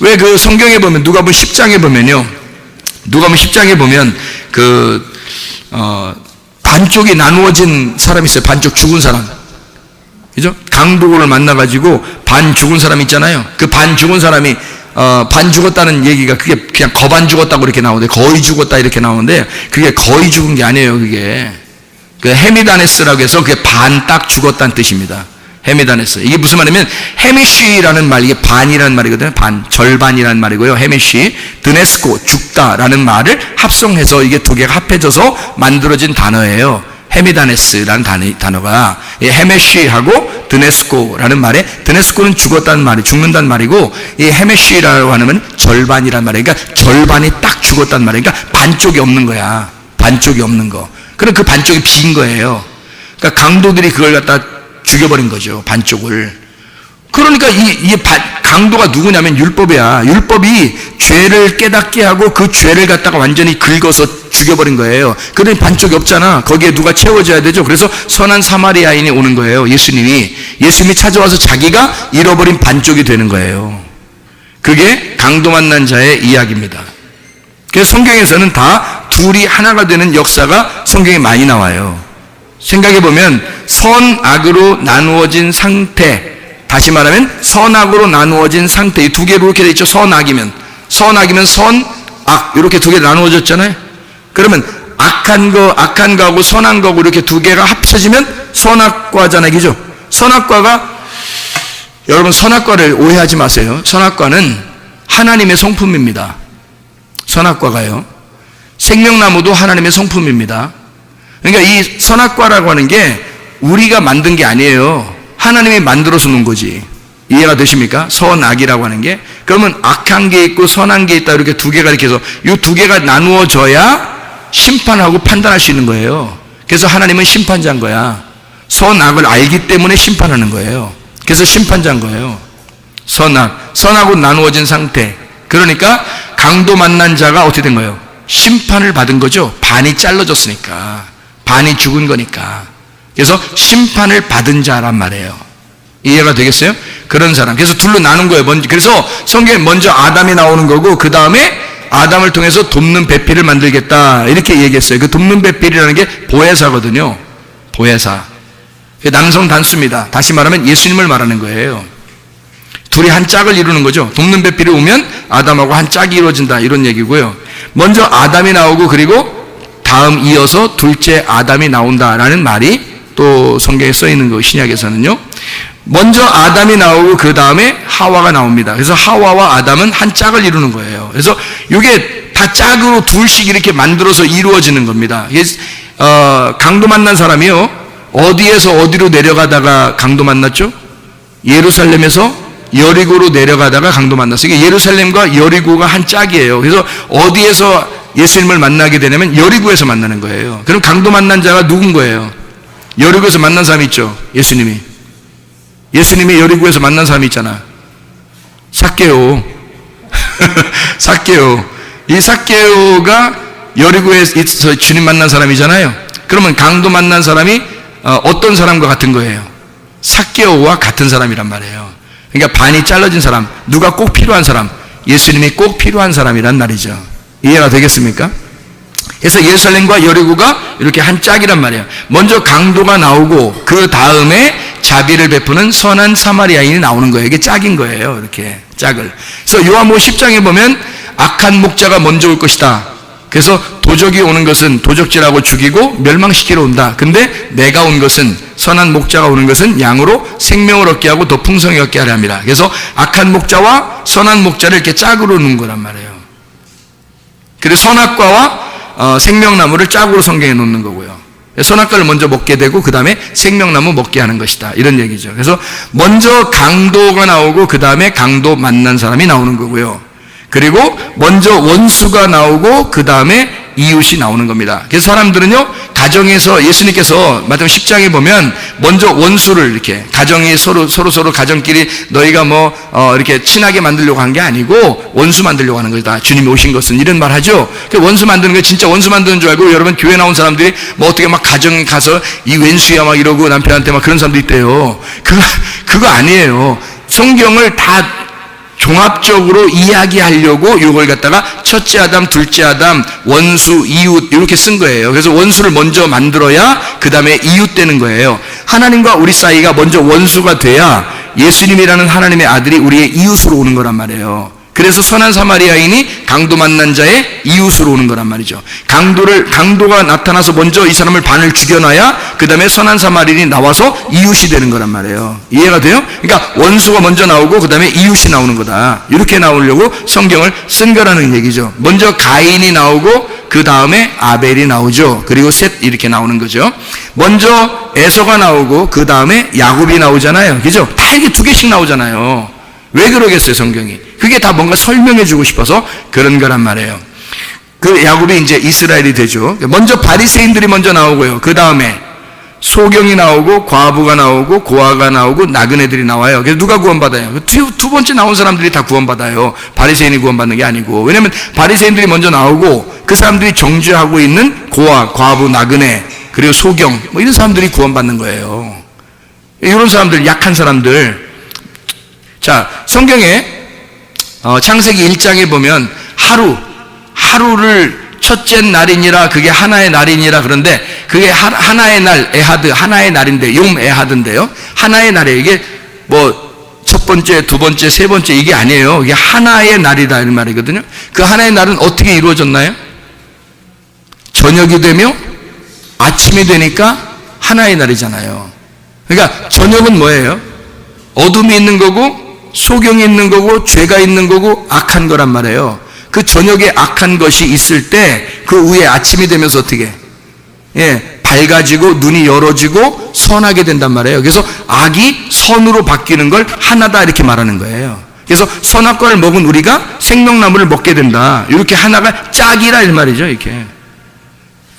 왜 그 성경에 보면 누가복음 10장에 보면요. 누가복음 10장에 보면 그 어, 반쪽이 나누어진 사람 있어요. 반쪽 죽은 사람. 그죠? 강도를 만나 가지고 반 죽은 사람 있잖아요. 그 반 죽은 사람이 어, 반 죽었다는 얘기가 그게 그냥 거반 죽었다고 이렇게 나오는데 거의 죽었다 이렇게 나오는데 그게 거의 죽은 게 아니에요. 그게 그 헤미다네스라고 해서 그게 반 딱 죽었다는 뜻입니다. 헤미다네스. 이게 무슨 말이냐면 헤미쉬라는 말 이게 반이라는 말이거든요. 반 절반이라는 말이고요. 헤미쉬 드네스코 죽다라는 말을 합성해서 이게 두 개가 합해져서 만들어진 단어예요. 헤미다네스라는 단어, 단어가 이 헤메쉬하고 드네스코라는 말에 드네스코는 죽었다는 말이 죽는다는 말이고 이 헤메쉬라고 하면 절반이란 말이에요. 그러니까 절반이 딱 죽었다는 말이에요. 그러니까 반쪽이 없는 거야. 반쪽이 없는 거. 그럼 그 반쪽이 빈 거예요. 그러니까 강도들이 그걸 갖다 죽여버린 거죠. 반쪽을. 그러니까 이, 이 반- 강도가 누구냐면 율법이야. 율법이 죄를 깨닫게 하고 그 죄를 갖다가 완전히 긁어서 죽여버린 거예요. 그러니 반쪽이 없잖아. 거기에 누가 채워줘야 되죠. 그래서 선한 사마리아인이 오는 거예요. 예수님이. 예수님이 찾아와서 자기가 잃어버린 반쪽이 되는 거예요. 그게 강도 만난 자의 이야기입니다. 그래서 성경에서는 다 둘이 하나가 되는 역사가 성경에 많이 나와요. 생각해 보면 선악으로 나누어진 상태, 다시 말하면 선악으로 나누어진 상태, 이 두 개로 이렇게 돼 있죠. 선악이면 선악이면 선악 이렇게 두 개 나누어졌잖아요. 그러면 악한 거, 악한 거하고 선한 거하고 이렇게 두 개가 합쳐지면 선악과잖아요, 그죠? 선악과가 여러분 선악과를 오해하지 마세요. 선악과는 하나님의 성품입니다. 선악과가요. 생명나무도 하나님의 성품입니다. 그러니까 이 선악과라고 하는 게 우리가 만든 게 아니에요. 하나님이 만들어서 놓은 거지. 이해가 되십니까? 선악이라고 하는 게. 그러면 악한 게 있고 선한 게 있다. 이렇게 두 개가 이렇게 해서 이 두 개가 나누어져야 심판하고 판단할 수 있는 거예요. 그래서 하나님은 심판자인 거야. 선악을 알기 때문에 심판하는 거예요. 그래서 심판자인 거예요. 선악. 선하고 나누어진 상태. 그러니까 강도 만난 자가 어떻게 된 거예요? 심판을 받은 거죠. 반이 잘라졌으니까. 반이 죽은 거니까. 그래서 심판을 받은 자란 말이에요. 이해가 되겠어요? 그런 사람. 그래서 둘로 나눈 거예요. 먼저, 그래서 성경에 먼저 아담이 나오는 거고, 그 다음에 아담을 통해서 돕는 배필을 만들겠다. 이렇게 얘기했어요. 그 돕는 배필이라는 게 보혜사거든요. 보혜사. 남성 단수입니다. 다시 말하면 예수님을 말하는 거예요. 둘이 한 짝을 이루는 거죠. 돕는 배필이 오면 아담하고 한 짝이 이루어진다. 이런 얘기고요. 먼저 아담이 나오고 그리고 다음 이어서 둘째 아담이 나온다라는 말이 또 성경에 써 있는 거 신약에서는요. 먼저 아담이 나오고 그 다음에 하와가 나옵니다. 그래서 하와와 아담은 한 짝을 이루는 거예요. 그래서 이게 다 짝으로 둘씩 이렇게 만들어서 이루어지는 겁니다. 어, 강도 만난 사람이요. 어디에서 어디로 내려가다가 강도 만났죠? 예루살렘에서 여리고로 내려가다가 강도 만났어요. 예루살렘과 여리고가 한 짝이에요. 그래서 어디에서 예수님을 만나게 되냐면 여리고에서 만나는 거예요. 그럼 강도 만난 자가 누군 거예요? 여리고에서 만난 사람이 있죠. 예수님이. 예수님이 여리고에서 만난 사람이 있잖아. 삭개오. 삭개오. 이 삭개오가 여리고에서 주님 만난 사람이잖아요. 그러면 강도 만난 사람이 어, 어떤 사람과 같은 거예요? 삭개오와 같은 사람이란 말이에요. 그러니까 반이 잘라진 사람, 누가 꼭 필요한 사람, 예수님이 꼭 필요한 사람이란 말이죠. 이해가 되겠습니까? 그래서 예루살렘과 여리고가 이렇게 한 짝이란 말이에요. 먼저 강도가 나오고 그 다음에 자비를 베푸는 선한 사마리아인이 나오는 거예요. 이게 짝인 거예요. 이렇게 짝을. 그래서 요한복음 10장에 보면 악한 목자가 먼저 올 것이다. 그래서 도적이 오는 것은 도적질하고 죽이고 멸망시키러 온다. 근데 내가 온 것은 선한 목자가 오는 것은 양으로 생명을 얻게 하고 더 풍성히 얻게 하려 합니다. 그래서 악한 목자와 선한 목자를 이렇게 짝으로 놓은 거란 말이에요. 그래서 선악과와 어, 생명나무를 짝으로 성경에 놓는 거고요. 선악과를 먼저 먹게 되고 그 다음에 생명나무 먹게 하는 것이다. 이런 얘기죠. 그래서 먼저 강도가 나오고 그 다음에 강도 만난 사람이 나오는 거고요. 그리고 먼저 원수가 나오고 그 다음에 이웃이 나오는 겁니다. 그래서 사람들은요, 가정에서 예수님께서 마태복음 10장에 보면 먼저 원수를 이렇게 가정이 서로 서로 서로 가정끼리 너희가 뭐 어, 이렇게 친하게 만들려고 한 게 아니고 원수 만들려고 하는 거다. 주님이 오신 것은 이런 말 하죠. 그 원수 만드는 거 진짜 원수 만드는 줄 알고 여러분 교회 나온 사람들이 뭐 어떻게 막 가정에 가서 이 왼수야 막 이러고 남편한테 막 그런 사람도 있대요. 그거 그거 아니에요. 성경을 다 종합적으로 이야기하려고 요걸 갖다가 첫째 아담, 둘째 아담, 원수, 이웃 이렇게 쓴 거예요. 그래서 원수를 먼저 만들어야 그 다음에 이웃 되는 거예요. 하나님과 우리 사이가 먼저 원수가 돼야 예수님이라는 하나님의 아들이 우리의 이웃으로 오는 거란 말이에요. 그래서 선한 사마리아인이 강도 만난 자의 이웃으로 오는 거란 말이죠. 강도를 강도가 나타나서 먼저 이 사람을 반을 죽여놔야 그 다음에 선한 사마리아인이 나와서 이웃이 되는 거란 말이에요. 이해가 돼요? 그러니까 원수가 먼저 나오고 그 다음에 이웃이 나오는 거다. 이렇게 나오려고 성경을 쓴 거라는 얘기죠. 먼저 가인이 나오고 그 다음에 아벨이 나오죠. 그리고 셋 이렇게 나오는 거죠. 먼저 에서가 나오고 그 다음에 야곱이 나오잖아요. 그죠? 다 이게 두 개씩 나오잖아요. 왜 그러겠어요, 성경이? 그게 다 뭔가 설명해 주고 싶어서 그런 거란 말이에요. 그 야곱이 이제 이스라엘이 되죠. 먼저 바리새인들이 먼저 나오고요. 그 다음에 소경이 나오고 과부가 나오고 고아가 나오고 나그네들이 나와요. 그래서 누가 구원받아요? 두, 두 번째 나온 사람들이 다 구원받아요. 바리새인이 구원받는 게 아니고. 왜냐면 바리새인들이 먼저 나오고 그 사람들이 정죄하고 있는 고아, 과부, 나그네 그리고 소경 뭐 이런 사람들이 구원받는 거예요. 이런 사람들 약한 사람들 자, 성경에 어, 창세기 1장에 보면 하루, 하루를 첫째 날이니라 그게 하나의 날이니라 그런데 그게 하, 하나의 날 에하드 하나의 날인데 용 에하드인데요. 하나의 날에 이게 뭐 첫 번째, 두 번째, 세 번째 이게 아니에요. 이게 하나의 날이다 이 말이거든요. 그 하나의 날은 어떻게 이루어졌나요? 저녁이 되며 아침이 되니까 하나의 날이잖아요. 그러니까 저녁은 뭐예요? 어둠이 있는 거고 소경이 있는 거고 죄가 있는 거고 악한 거란 말이에요. 그 저녁에 악한 것이 있을 때그 후에 아침이 되면서 어떻게 예, 밝아지고 눈이 열어지고 선하게 된단 말이에요. 그래서 악이 선으로 바뀌는 걸 하나다 이렇게 말하는 거예요. 그래서 선악과를 먹은 우리가 생명나무를 먹게 된다. 이렇게 하나가 짝이라 이 말이죠. 이렇게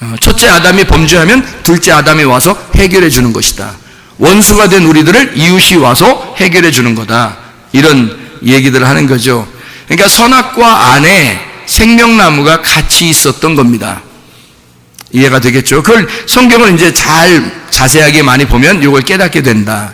어, 첫째 아담이 범죄하면 둘째 아담이 와서 해결해 주는 것이다. 원수가 된 우리들을 이웃이 와서 해결해 주는 거다. 이런 얘기들을 하는 거죠. 그러니까 선악과 안에 생명나무가 같이 있었던 겁니다. 이해가 되겠죠? 그걸 성경을 이제 잘 자세하게 많이 보면 이걸 깨닫게 된다.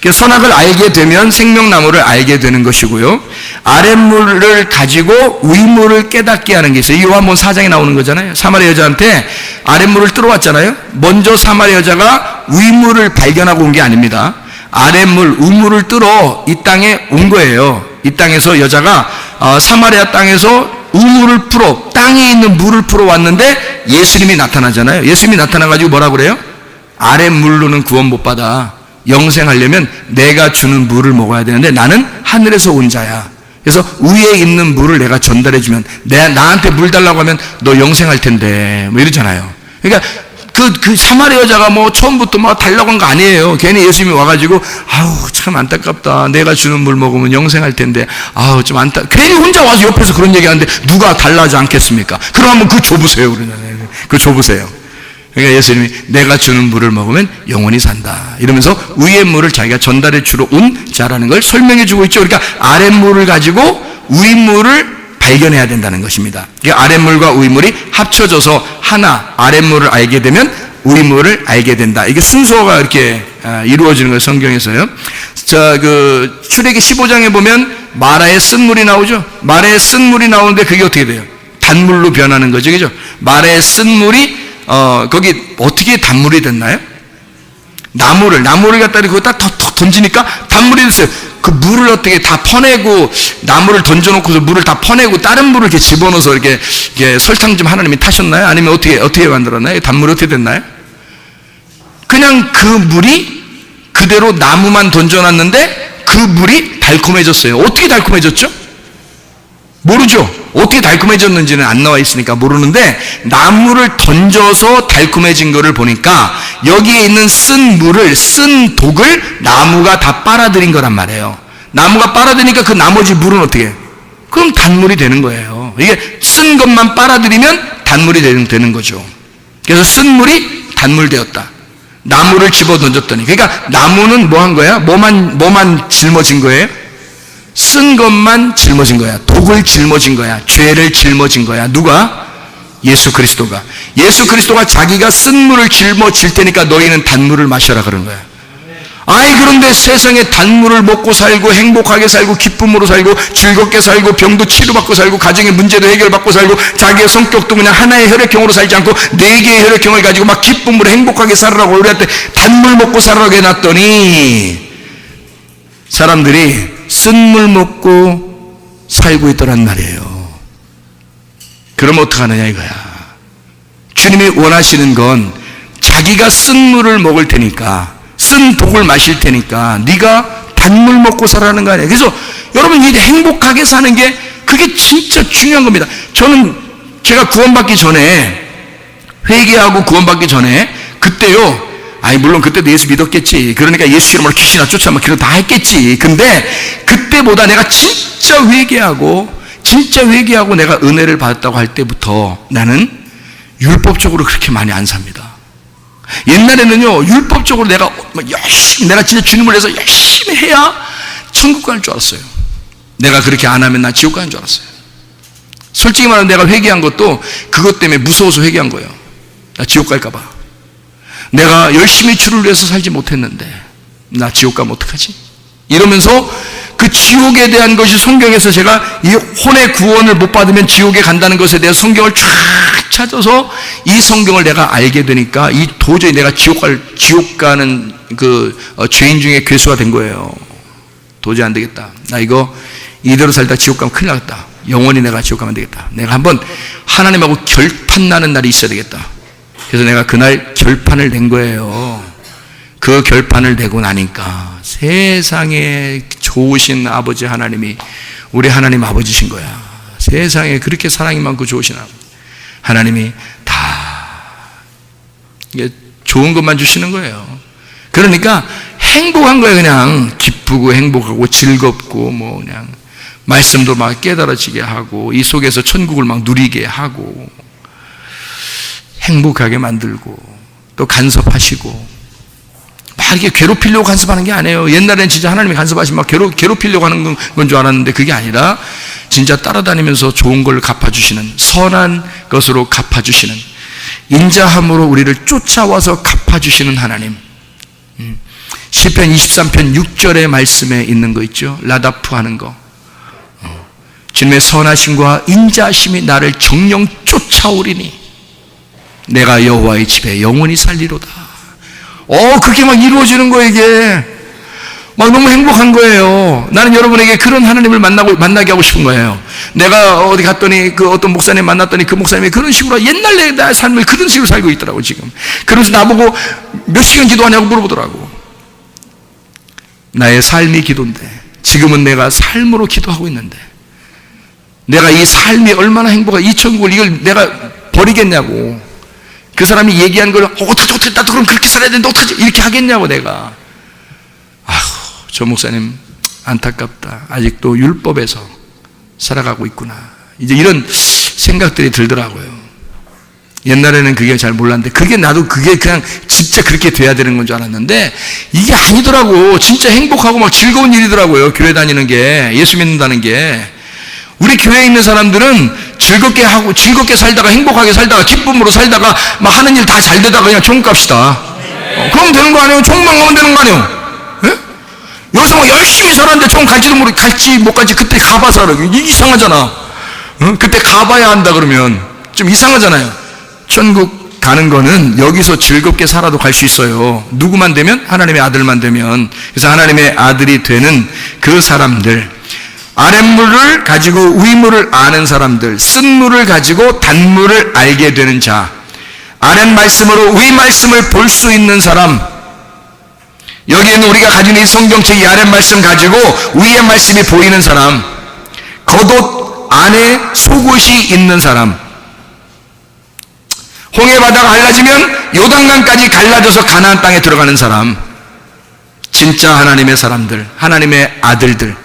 그래서 선악을 알게 되면 생명나무를 알게 되는 것이고요. 아랫물을 가지고 위물을 깨닫게 하는 게 있어요. 이 요한본 4장에 나오는 거잖아요. 사마리아 여자한테 아랫물을 뚫어왔잖아요. 먼저 사마리아 여자가 위물을 발견하고 온 게 아닙니다. 아랫물, 우물을 뚫어 이 땅에 온 거예요. 이 땅에서 여자가 어, 사마리아 땅에서 우물을 풀어 땅에 있는 물을 풀어 왔는데 예수님이 나타나잖아요. 예수님이 나타나 가지고 뭐라 그래요? 아랫물로는 구원 못 받아. 영생하려면 내가 주는 물을 먹어야 되는데 나는 하늘에서 온 자야. 그래서 위에 있는 물을 내가 전달해 주면 내 나한테 물 달라고 하면 너 영생할 텐데 뭐 이러잖아요. 그러니까 그, 그 사마리아 여자가 뭐 처음부터 막 달라고 한 거 아니에요. 괜히 예수님이 와가지고 아우 참 안타깝다. 내가 주는 물 먹으면 영생할 텐데 아우 좀 안타. 괜히 혼자 와서 옆에서 그런 얘기 하는데 누가 달라지 않겠습니까? 한번 그 줘보세요. 그러잖아요. 그 줘보세요. 그러니까 예수님이 내가 주는 물을 먹으면 영원히 산다. 이러면서 위의 물을 자기가 전달해 주러 온 자라는 걸 설명해 주고 있죠. 그러니까 아랫 물을 가지고 윗물을 발견해야 된다는 것입니다. 아랫물과 윗물이 합쳐져서 하나 아랫물을 알게 되면 윗물을 알게 된다. 이게 순서가 이렇게 아, 이루어지는 거예요. 성경에서요. 자, 그 출애기 15장에 보면 마라의 쓴물이 나오죠. 마라의 쓴물이 나오는데 그게 어떻게 돼요? 단물로 변하는 거죠. 그죠? 마라의 쓴물이 어, 거기 어떻게 단물이 됐나요? 나무를, 나무를 갖다 그거 딱 던지니까 단물이 됐어요. 그 물을 어떻게 다 퍼내고, 나무를 던져놓고서 물을 다 퍼내고, 다른 물을 이렇게 집어넣어서 이렇게, 이렇게 설탕 좀 하나님이 타셨나요? 아니면 어떻게, 어떻게 만들었나요? 단물이 어떻게 됐나요? 그냥 그 물이 그대로 나무만 던져놨는데 그 물이 달콤해졌어요. 어떻게 달콤해졌죠? 모르죠. 어떻게 달콤해졌는지는 안 나와 있으니까 모르는데 나무를 던져서 달콤해진 거를 보니까 여기에 있는 쓴 물을 쓴 독을 나무가 다 빨아들인 거란 말이에요. 나무가 빨아들이니까 그 나머지 물은 어떻게? 해? 그럼 단물이 되는 거예요. 이게 쓴 것만 빨아들이면 단물이 되는, 되는 거죠. 그래서 쓴 물이 단물 되었다. 나무를 집어 던졌더니 그러니까 나무는 뭐 한 거야? 뭐만 뭐만 짊어진 거예요? 쓴 것만 짊어진 거야. 독을 짊어진 거야. 죄를 짊어진 거야. 누가? 예수 그리스도가. 예수 그리스도가 자기가 쓴 물을 짊어질 테니까 너희는 단물을 마셔라 그런 거야. 아이 그런데 세상에 단물을 먹고 살고 행복하게 살고 기쁨으로 살고 즐겁게 살고 병도 치료받고 살고 가정의 문제도 해결받고 살고 자기의 성격도 그냥 하나의 혈액형으로 살지 않고 네 개의 혈액형을 가지고 막 기쁨으로 행복하게 살으라고 우리한테 단물 먹고 살으라고 해놨더니 사람들이 쓴물 먹고 살고 있더란 말이에요. 그럼 어떡하느냐 이거야. 주님이 원하시는 건 자기가 쓴 물을 먹을 테니까 쓴 독을 마실 테니까 네가 단물 먹고 살아라는 거 아니에요. 그래서 여러분 이 행복하게 사는 게 그게 진짜 중요한 겁니다. 저는 제가 구원받기 전에 회개하고 구원받기 전에 그때요. 아니 물론 그때도 예수 믿었겠지. 그러니까 예수 이름으로 귀신아 쫓아 막 그런 다 했겠지. 근데 그때보다 내가 진짜 회개하고 진짜 회개하고 내가 은혜를 받았다고 할 때부터 나는 율법적으로 그렇게 많이 안 삽니다. 옛날에는요 율법적으로 내가 막 열심히 내가 진짜 주님을 위해서 열심히 해야 천국 갈 줄 알았어요. 내가 그렇게 안 하면 나 지옥 가는 줄 알았어요. 솔직히 말하면 내가 회개한 것도 그것 때문에 무서워서 회개한 거예요. 나 지옥 갈까봐. 내가 열심히 주를 위해서 살지 못했는데 나 지옥 가면 어떡하지? 이러면서 그 지옥에 대한 것이 성경에서 제가 이 혼의 구원을 못 받으면 지옥에 간다는 것에 대해서 성경을 쫙 찾아서 이 성경을 내가 알게 되니까 이 도저히 내가 지옥 갈 지옥 가는 그 어, 죄인 중에 괴수가 된 거예요. 도저히 안 되겠다. 나 이거 이대로 살다 지옥 가면 큰일 나겠다. 영원히 내가 지옥 가면 안 되겠다. 내가 한번 하나님하고 결판 나는 날이 있어야 되겠다. 그래서 내가 그날 결판을 낸 거예요. 그 결판을 내고 나니까 세상에 좋으신 아버지 하나님이 우리 하나님 아버지신 거야. 세상에 그렇게 사랑이 많고 좋으신. 하나님이 다 좋은 것만 주시는 거예요. 그러니까 행복한 거예요. 그냥 기쁘고 행복하고 즐겁고 뭐 그냥 말씀도 막 깨달아지게 하고 이 속에서 천국을 막 누리게 하고 행복하게 만들고 또 간섭하시고 막 이렇게 괴롭히려고 간섭하는 게 아니에요. 옛날엔 진짜 하나님이 간섭하시면 막 괴롭, 괴롭히려고 하는 건 줄 알았는데 그게 아니라 진짜 따라다니면서 좋은 걸 갚아주시는 선한 것으로 갚아주시는 인자함으로 우리를 쫓아와서 갚아주시는 하나님. 음. 시편 23편 6절의 말씀에 있는 거 있죠. 라다프 하는 거. 어. 주님의 선하심과 인자하심이 나를 정령 쫓아오리니 내가 여호와의 집에 영원히 살리로다. 어, 그렇게 막 이루어지는 거예요, 이게. 막 너무 행복한 거예요. 나는 여러분에게 그런 하나님을 만나고, 만나게 하고 싶은 거예요. 내가 어디 갔더니 그 어떤 목사님 만났더니 그 목사님이 그런 식으로 옛날 내 삶을 그런 식으로 살고 있더라고, 지금. 그러면서 나보고 몇 시간 기도하냐고 물어보더라고. 나의 삶이 기도인데, 지금은 내가 삶으로 기도하고 있는데, 내가 이 삶이 얼마나 행복하, 이 천국을 이걸 내가 버리겠냐고. 그 사람이 얘기한 걸, 어, 어떡하지, 어떡하지, 나도 그럼 그렇게 살아야 되는데, 어떡하지, 이렇게 하겠냐고, 내가. 아휴, 저 목사님, 안타깝다. 아직도 율법에서 살아가고 있구나. 이제 이런 생각들이 들더라고요. 옛날에는 그게 잘 몰랐는데, 그게 나도 그게 그냥 진짜 그렇게 돼야 되는 건 줄 알았는데, 이게 아니더라고. 진짜 행복하고 막 즐거운 일이더라고요. 교회 다니는 게, 예수 믿는다는 게. 우리 교회에 있는 사람들은 즐겁게 하고 즐겁게 살다가 행복하게 살다가 기쁨으로 살다가 막 하는 일 다 잘 되다가 그냥 총 갑시다. 어, 그럼 되는 거 아니에요? 총만 가면 되는 거 아니에요? 예? 여기서 막 열심히 살았는데 총 갈지도 모르 갈지 못 갈지 그때 가봐서 알아. 이상하잖아. 어? 그때 가봐야 한다 그러면 좀 이상하잖아요. 천국 가는 거는 여기서 즐겁게 살아도 갈 수 있어요. 누구만 되면 하나님의 아들만 되면 그래서 하나님의 아들이 되는 그 사람들 아랫물을 가지고 위물을 아는 사람들, 쓴물을 가지고 단물을 알게 되는 자, 아랫 말씀으로 위 말씀을 볼 수 있는 사람, 여기에는 우리가 가진 이 성경책 이 아랫 말씀 가지고 위의 말씀이 보이는 사람, 겉옷 안에 속옷이 있는 사람, 홍해 바다가 갈라지면 요단강까지 갈라져서 가나안 땅에 들어가는 사람, 진짜 하나님의 사람들, 하나님의 아들들,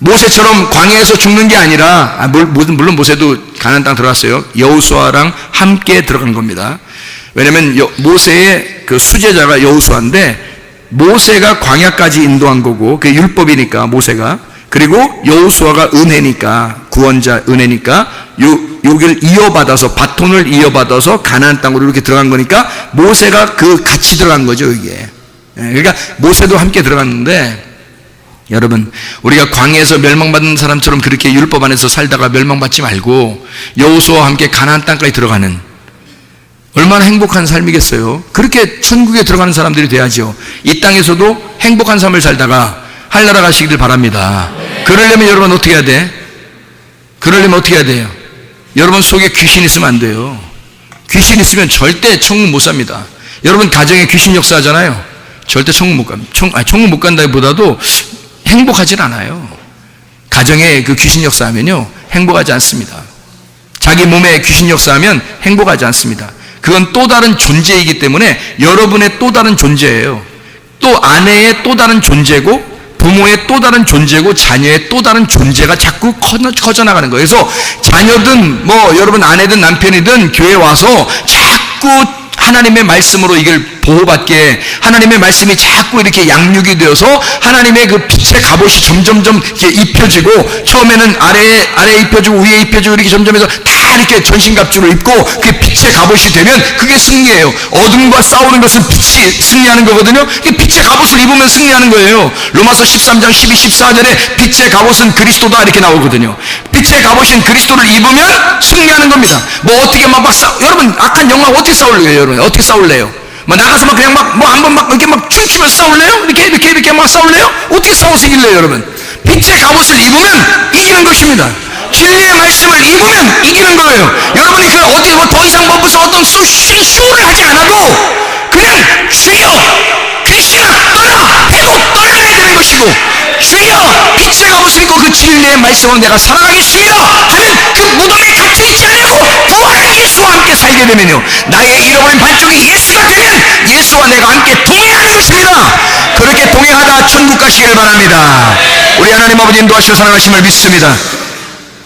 모세처럼 광야에서 죽는 게 아니라 아, 물론 모세도 가나안 땅 들어갔어요. 여우수아랑 함께 들어간 겁니다. 왜냐하면 모세의 그 수제자가 여우수아인데 모세가 광야까지 인도한 거고 그게 율법이니까 모세가 그리고 여우수아가 은혜니까 구원자 은혜니까 요 여기를 이어받아서 바톤을 이어받아서 가나안 땅으로 이렇게 들어간 거니까 모세가 그 같이 들어간 거죠 이게 예, 그러니까 모세도 함께 들어갔는데 여러분 우리가 광야에서 멸망받은 사람처럼 그렇게 율법 안에서 살다가 멸망받지 말고 여호수아와 함께 가나안 땅까지 들어가는 얼마나 행복한 삶이겠어요. 그렇게 천국에 들어가는 사람들이 돼야죠. 이 땅에서도 행복한 삶을 살다가 하늘나라 가시기를 바랍니다. 그러려면 여러분 어떻게 해야 돼? 그러려면 어떻게 해야 돼요? 여러분 속에 귀신 있으면 안 돼요. 귀신 있으면 절대 천국 못 삽니다. 여러분 가정에 귀신 역사하잖아요. 절대 천국 못 갑니다. 천국 못 간다기보다도 행복하진 않아요. 가정에 그 귀신 역사하면요 행복하지 않습니다. 자기 몸에 귀신 역사하면 행복하지 않습니다. 그건 또 다른 존재이기 때문에 여러분의 또 다른 존재예요. 또 아내의 또 다른 존재고 부모의 또 다른 존재고 자녀의 또 다른 존재가 자꾸 커져, 커져나가는 거예요. 그래서 자녀든 뭐 여러분 아내든 남편이든 교회 와서 자꾸 하나님의 말씀으로 이걸 보호받게 하나님의 말씀이 자꾸 이렇게 양육이 되어서 하나님의 그 빛의 갑옷이 점점점 이렇게 입혀지고 처음에는 아래에 아래 입혀지고 위에 입혀지고 이렇게 점점 해서 다 이렇게 전신갑주를 입고 그게 빛의 갑옷이 되면 그게 승리예요. 어둠과 싸우는 것은 빛이 승리하는 거거든요. 이 빛의 갑옷을 입으면 승리하는 거예요. 로마서 13장 12, 14절에 빛의 갑옷은 그리스도다 이렇게 나오거든요. 빛의 갑옷인 그리스도를 입으면 승리하는 겁니다. 뭐 어떻게 막, 막 싸, 여러분 악한 영화 어떻게 싸울래요, 여러분? 어떻게 싸울래요? 뭐 나가서 막 그냥 막 뭐 한번 막 이렇게 막 춤추면서 싸울래요? 이렇게 이렇게 이렇게 막 싸울래요? 어떻게 싸워서 이길래요, 여러분? 빛의 갑옷을 입으면 이기는 것입니다. 진리의 말씀을 입으면 이기는 거예요. 여러분이 그 어디 뭐 더 이상 뭐 무슨 어떤 수, 쇼, 쇼를 하지 않아도 그냥 주여 귀신아 떠나 해도 떠나야 되는 것이고 주여 빛의 갑옷을 입고 그 진리의 말씀으로 내가 살아가겠습니다 하면 그 무덤에 갇혀있지 않고 부활한 예수와 함께 살게 되면요. 나의 잃어버린 반쪽이 예수가 되면 예수와 내가 함께 동행하는 것입니다. 그렇게 동행하다 천국 가시기를 바랍니다. 우리 하나님 아버지 인도하시고 사랑하심을 믿습니다.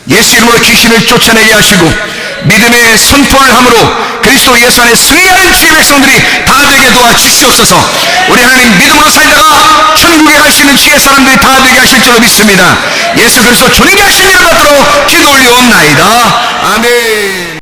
예수 이름으로 귀신을 쫓아내게 하시고 믿음의 선포를 함으로 그리스도 예수 안에 승리하는 주의 백성들이 다 되게 도와 주시옵소서. 우리 하나님 믿음으로 살다가 천국에 갈 수 있는 주의 사람들이 다 되게 하실 줄로 믿습니다. 예수 그리스도 존귀하신 이름 받도록 기도 올리옵나이다. 아멘